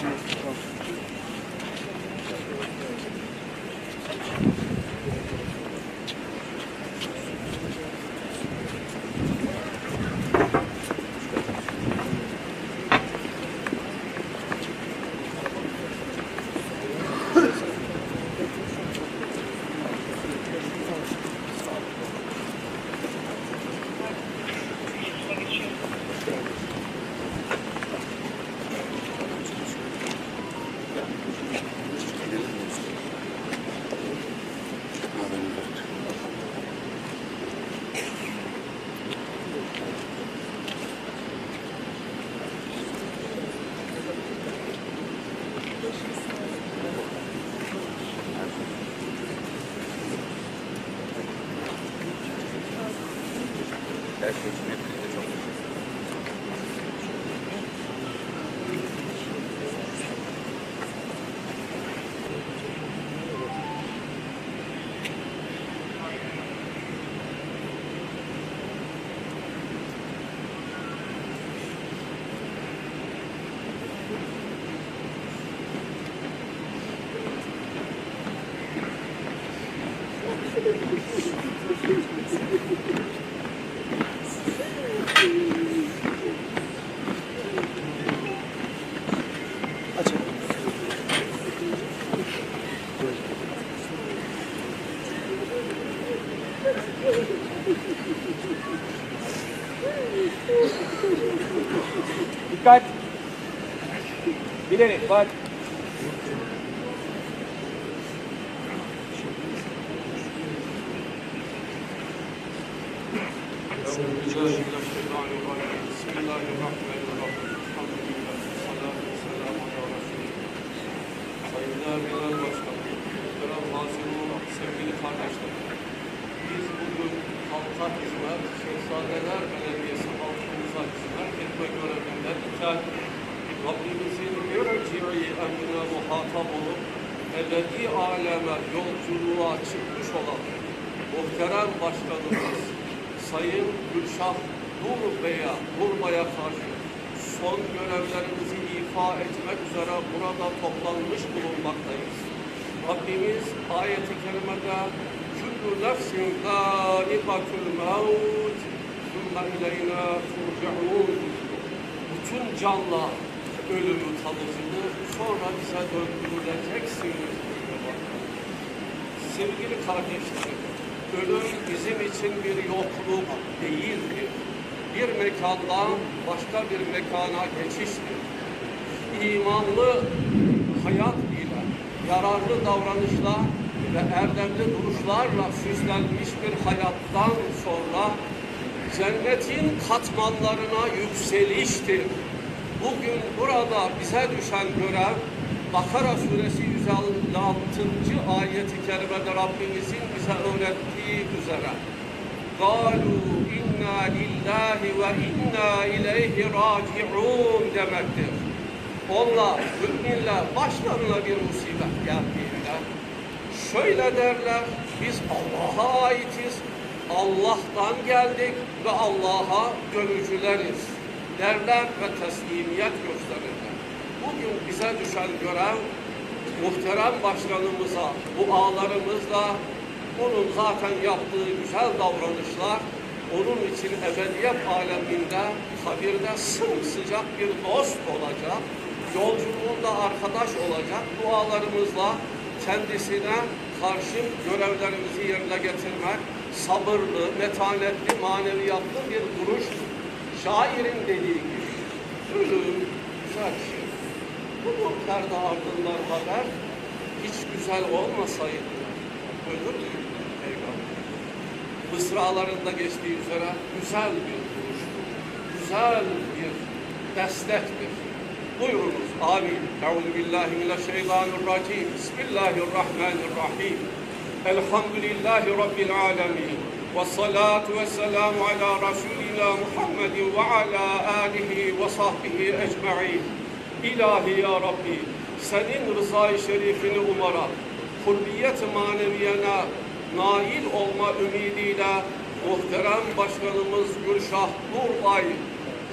Her şey That's which muhterem Hazirun, sevgili kardeşlerim. Biz bugün halka hizmet, Şehzadeler Belediyesi halkımıza hizmet etme görevinden iken Rabbimizin mürci'i emrine muhatap olup ebedi aleme yolculuğa çıkmış olan muhterem başkanımız Sayın Gülşah Nur Bey'e, Nurbay'a karşı son görevlerimizi ifa etmek üzere burada toplanmış bulunmaktayız. Rabbimiz ayeti kerimede Küllü nefsin gâibakül mevt Sümme ileyna turcaun Bütün canlar ölümü tadıcıdır. Sonra bize döndürüleceksiniz. Sevgili kardeşlerim, ölüm bizim için bir yokluk değildir. Bir mekandan başka bir mekana geçiştir. İmanlı hayat ile, yararlı davranışla ve erdemli duruşlarla süslenmiş bir hayattan sonra cennetin katmanlarına yükseliştir. Bugün burada bize düşen görev Bakara suresi 156. ayeti kerimede Rabbimizin bize öğrettiği üzere قَالُوا اِنَّا لِلّٰهِ وَاِنَّا اِلَيْهِ رَاجِعُونَ demektir. Onlar, müminler başlarına bir musibet geldiğinde şöyle derler, biz Allah'a aitiz, Allah'tan geldik ve Allah'a dönücüleriz derler ve teslimiyet gösterirler. Bugün bize düşen görev muhterem başkanımıza bu ağlarımızla onun zaten yaptığı güzel davranışlar onun için ebediyet aleminde kabirde sımsıcak bir dost olacak, yolculuğunda arkadaş olacak dualarımızla kendisine karşı görevlerimizi yerine getirmek, sabırlı, metanetli, maneviyatlı bir duruştur. Şairin dediği gibi, ölüm güzel şey. Bu perde ardından haber hiç güzel olmasaydı ölür müydü Peygamber? Mısralarında geçtiği üzere güzel bir duruştur. Güzel bir destektir. Buyurunuz. Amin. Euzu billahi mineşşeytanirracim. Bismillahirrahmanirrahim. Elhamdülillahi Rabbil alemin. Ve salatu ve selamu ala Resulina Muhammedin ve ala alihi ve sahbihi ecma'in. İlahi ya Rabbi, senin rızayı şerifini umarak, kurbiyet maneviyene nail olma ümidiyle muhterem başkanımız Gülşah Nurbay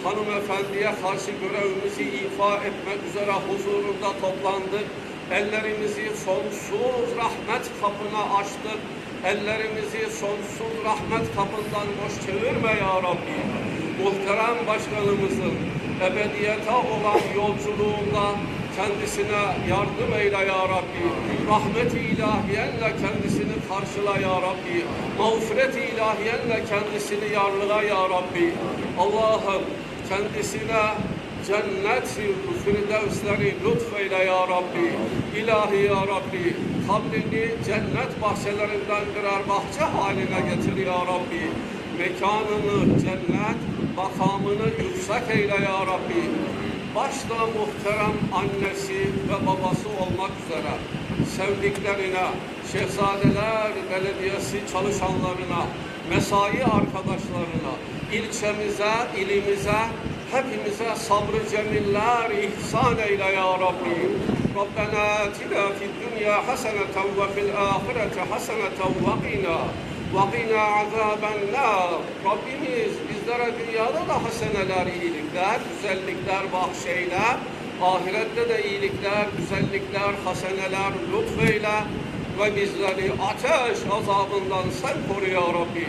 hanımefendiye karşı görevimizi ifa etmek üzere huzurunda toplandık. Ellerimizi sonsuz rahmet kapına açtık. Ellerimizi sonsuz rahmet kapından boş çevirme ya Rabbi. Muhterem başkanımızın ebediyete olan yolculuğunda kendisine yardım eyle ya Rabbi. Rahmet-i ilahiyenle kendisini karşıla ya Rabbi. Mağfiret-i ilahiyenle kendisini yarlığa ya Rabbi. Allah'ım kendisine cennet-i firdevsleri lütfeyle ya Rabbi. İlahi ya Rabbi. Kabrini cennet bahçelerinden birer bahçe haline getir ya Rabbi. Mekanını cennet, makamını yüksak eyle ya Rabbi. Başta muhterem annesi ve babası olmak üzere sevdiklerine, Şehzadeler Belediyesi çalışanlarına, mesai arkadaşlarına, ilçemize, ilimize, hepimize sabrı cemiller ihsan eyle ya Rabbi. Rabbena tina fid dünya haseneten ve fil ahirete haseneten ve qina ve qina azaben nar. Rabbimiz bizlere dünyada da haseneler, iyilikler, güzellikler bahşeyle, ahirette de iyilikler, güzellikler, haseneler lütfeyle ve bizleri ateş azabından sen koru ya Rabbi.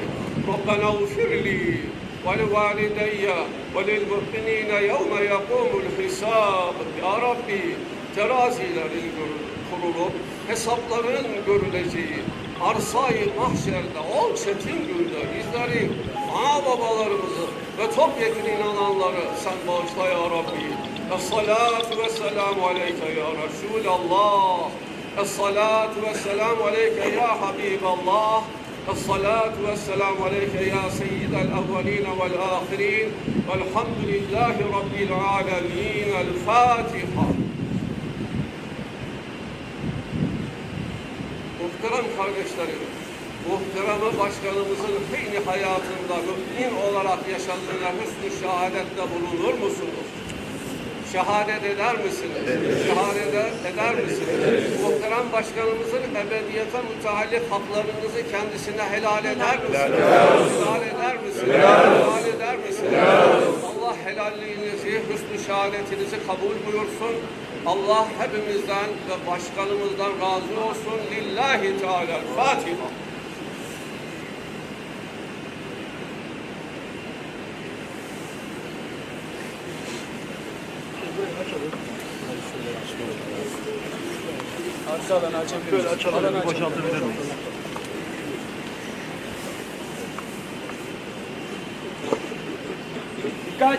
Rabbena ufirli ve livalideyye ve lilmuhminine yevme yekumul hisab. Ya Rabbi terazilerin kurulup hesapların görüleceği, arsayı mahşerde o çetin günde bizleri, ana babalarımızı ve topyekun inananları sen bağışla ya Rabbi. Es-salatu ve selamu aleyke ya Resulallah. Es-salatu ve selamu aleyke ya Habiballah. الصلاة والسلام عليك يا سيد الأولين والآخرين والحمد لله رب العالمين الفاتحة kardeşlerim, muhterem başkanımızın heyni hayatında mümin olarak yaşadığına hüsnü şehadette bulunur musunuz? Şehadet eder misiniz? Şehadet eder misiniz? Muhterem başkanımızın ebediyete müteallik haklarınızı kendisine helal eder misiniz? Helal eder misiniz? Helal eder misiniz? Allah helalliğinizi, hüsnü şehadetinizi kabul buyursun. Allah hepimizden ve başkanımızdan razı olsun. Lillahi Teala. Fatiha. Arka alanı açabilir Böyle miyiz? açalım, Alanı bir açalım. boşaltabilir miyiz? Dikkat!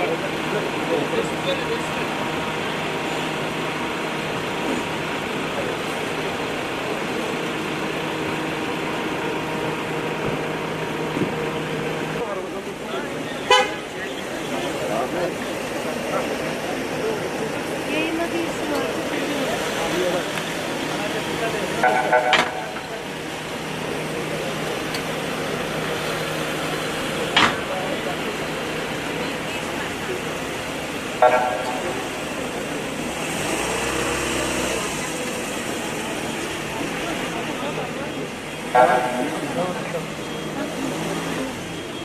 Let's put it this way.